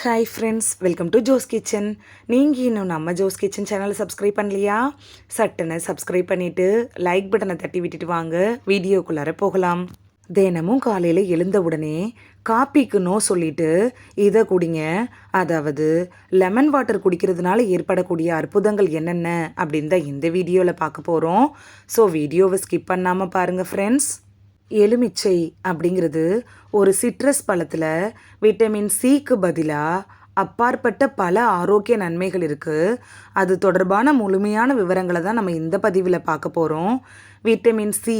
Hi friends welcome to Jo's kitchen நீங்கள் இன்னும் நம்ம ஜோஸ் கிச்சன் சேனலை சப்ஸ்கிரைப் பண்ணலையா? சட்டுன்னு சப்ஸ்கிரைப் பண்ணிவிட்டு லைக் பட்டனை தட்டி விட்டுட்டு வாங்க. வீடியோக்குள்ளார போகலாம். தினமும் காலையில் எழுந்த உடனே காப்பிக்கு நோ சொல்லிட்டு இதை குடிங்க. அதாவது லெமன் வாட்டர் குடிக்கிறதுனால ஏற்படக்கூடிய அற்புதங்கள் என்னென்ன? அப்படின்னு தான் இந்த வீடியோவில் பார்க்க போகிறோம் ஸோ வீடியோவை ஸ்கிப் பண்ணாமல் பாருங்கள் ஃப்ரெண்ட்ஸ் எலுமிச்சை அப்படிங்கிறது ஒரு சிட்ரஸ் பழத்தில் விட்டமின் சிக்கு பதிலாக அப்பாற்பட்ட பல ஆரோக்கிய நன்மைகள் இருக்குது அது தொடர்பான முழுமையான விவரங்களை தான் நம்ம இந்த பதிவில் பார்க்க போகிறோம் விட்டமின் சி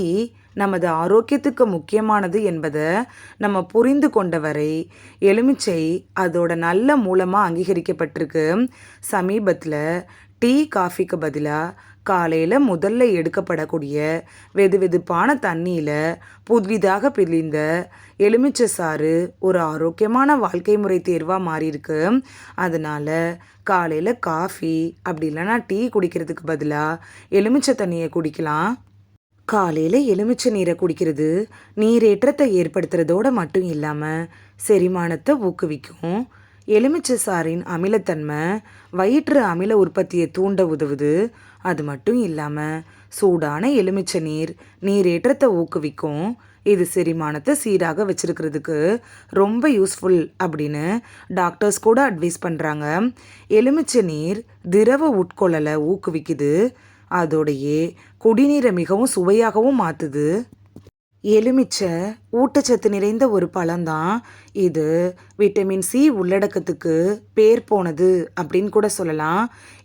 நமது ஆரோக்கியத்துக்கு முக்கியமானது என்பதை நம்ம புரிந்து கொண்ட வரை எலுமிச்சை அதோட நல்ல மூலமாக அங்கீகரிக்கப்பட்டிருக்கு. சமீபத்தில் டீ காஃபிக்கு பதிலாக காலையில் முதல்ல எடுக்கப்படக்கூடிய வெது வெதுப்பான தண்ணியில் புதிதாக பிழிந்த எலுமிச்சை சாறு ஒரு ஆரோக்கியமான வாழ்க்கை முறை தேர்வாக மாறியிருக்கு. அதனால் காலையில் காஃபி அப்படி இல்லைன்னா டீ குடிக்கிறதுக்கு பதிலாக எலுமிச்சை தண்ணியை குடிக்கலாம். காலையில் எலுமிச்சை நீரை குடிக்கிறது நீரேற்றத்தை ஏற்படுத்துறதோடு மட்டும் இல்லாமல் செரிமானத்தை ஊக்குவிக்கும். எலுமிச்சை சாறின் அமிலத்தன்மை வயிற்று அமில உற்பத்தியை தூண்ட உதவுது. அது மட்டும் இல்லாமல் சூடான எலுமிச்சை நீர் நீரேற்றத்தை ஊக்குவிக்கும். இது செரிமானத்தை சீராக வச்சிருக்கிறதுக்கு ரொம்ப யூஸ்ஃபுல் அப்படின்னு டாக்டர்ஸ் கூட அட்வைஸ் பண்ணுறாங்க எலுமிச்சை நீர் திரவ உட்கொள்ளலை ஊக்குவிக்குது. அதோடையே குடிநீரை மிகவும் சுவையாகவும் மாற்றுது எலுமிச்சை ஊட்டச்சத்து நிறைந்த ஒரு பழம்தான் இது. விட்டமின் சி உள்ளடக்கத்துக்கு பேர் போனது அப்படின்னு கூட சொல்லலாம்.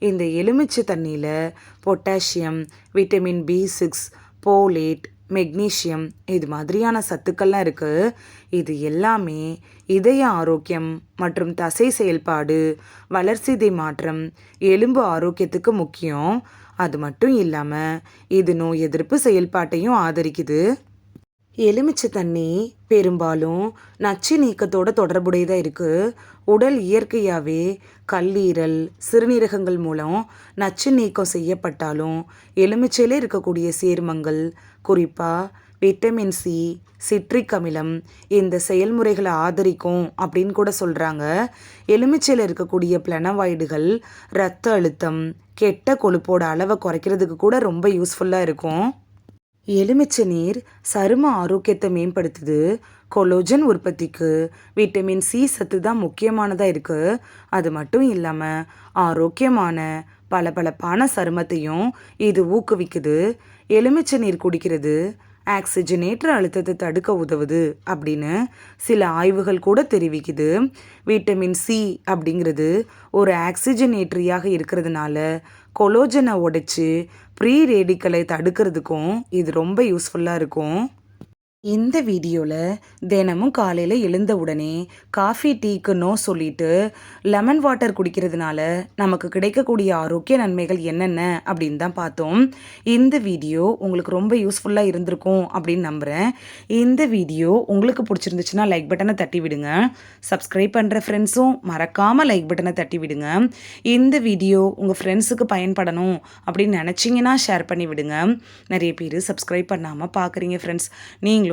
இந்த எலுமிச்சை தண்ணியில் potassium vitamin B six folate magnesium இது மாதிரியான சத்துக்கள்லாம் இருக்குது இது எல்லாமே இதய ஆரோக்கியம் மற்றும் தசை செயல்பாடு வளர்சிதை மாற்றம் எலும்பு ஆரோக்கியத்துக்கு முக்கியம். அது மட்டும் இல்லாமல் இது நோய் எதிர்ப்பு செயல்பாட்டையும் ஆதரிக்குது. எலுமிச்சை தண்ணி பெரும்பாலும் நச்சு நீக்கத்தோட தொடர்புடையதாக இருக்குது உடல் இயற்கையாகவே கல்லீரல் சிறுநீரகங்கள் மூலம் நச்சு நீக்கம் செய்யப்பட்டாலும் எலுமிச்சையில் இருக்கக்கூடிய சேர்மங்கள் குறிப்பாக விட்டமின் சி சிட்ரிக் அமிலம் இந்த செயல்முறைகளை ஆதரிக்கும் அப்படின்னு கூட சொல்கிறாங்க எலுமிச்சையில் இருக்கக்கூடிய பிளனவாய்டுகள் இரத்த அழுத்தம் கெட்ட கொழுப்போட அளவை குறைக்கிறதுக்கு கூட ரொம்ப யூஸ்ஃபுல்லாக இருக்கும். எலுமிச்சை நீர் சரும ஆரோக்கியத்தை மேம்படுத்துது. கொலோஜன் உற்பத்திக்கு விட்டமின் சி சத்து தான் முக்கியமானதாக இருக்குது அது மட்டும் இல்லாமல் ஆரோக்கியமான பளபளப்பான சருமத்தையும் இது ஊக்குவிக்குது. எலுமிச்சை நீர் குடிக்கிறது ஆக்சிஜனேற்ற அழுத்தத்தை தடுக்க உதவுது அப்படின்னு சில ஆய்வுகள் கூட தெரிவிக்குது. விட்டமின் சி அப்படிங்கிறது ஒரு ஆக்சிஜனேற்றியாக இருக்கிறதுனால கொலோஜனை உடைச்சி ப்ரீ ரேடிக்கலை தடுக்கிறதுக்கும் இது ரொம்ப யூஸ்ஃபுல்லாக இருக்கும். இந்த வீடியோவில் தினமும் காலையில் எழுந்த உடனே காஃபி டீக்கு நோ சொல்லிட்டு லெமன் வாட்டர் குடிக்கிறதுனால நமக்கு கிடைக்கக்கூடிய ஆரோக்கிய நன்மைகள் என்னென்ன அப்படின்னு தான் பார்த்தோம். இந்த வீடியோ உங்களுக்கு ரொம்ப யூஸ்ஃபுல்லாக இருந்திருக்கும் அப்படின்னு நம்புகிறேன் இந்த வீடியோ உங்களுக்கு பிடிச்சிருந்துச்சுன்னா லைக் பட்டனை தட்டி விடுங்க. சப்ஸ்கிரைப் பண்ணுற ஃப்ரெண்ட்ஸும் மறக்காமல் லைக் பட்டனை தட்டி விடுங்க. இந்த வீடியோ உங்கள் ஃப்ரெண்ட்ஸுக்கு பயன்படணும் அப்படின்னு நினச்சிங்கன்னா ஷேர் பண்ணி விடுங்க. நிறைய பேர் சப்ஸ்கிரைப் பண்ணாமல் பார்க்குறீங்க ஃப்ரெண்ட்ஸ் நீங்களும்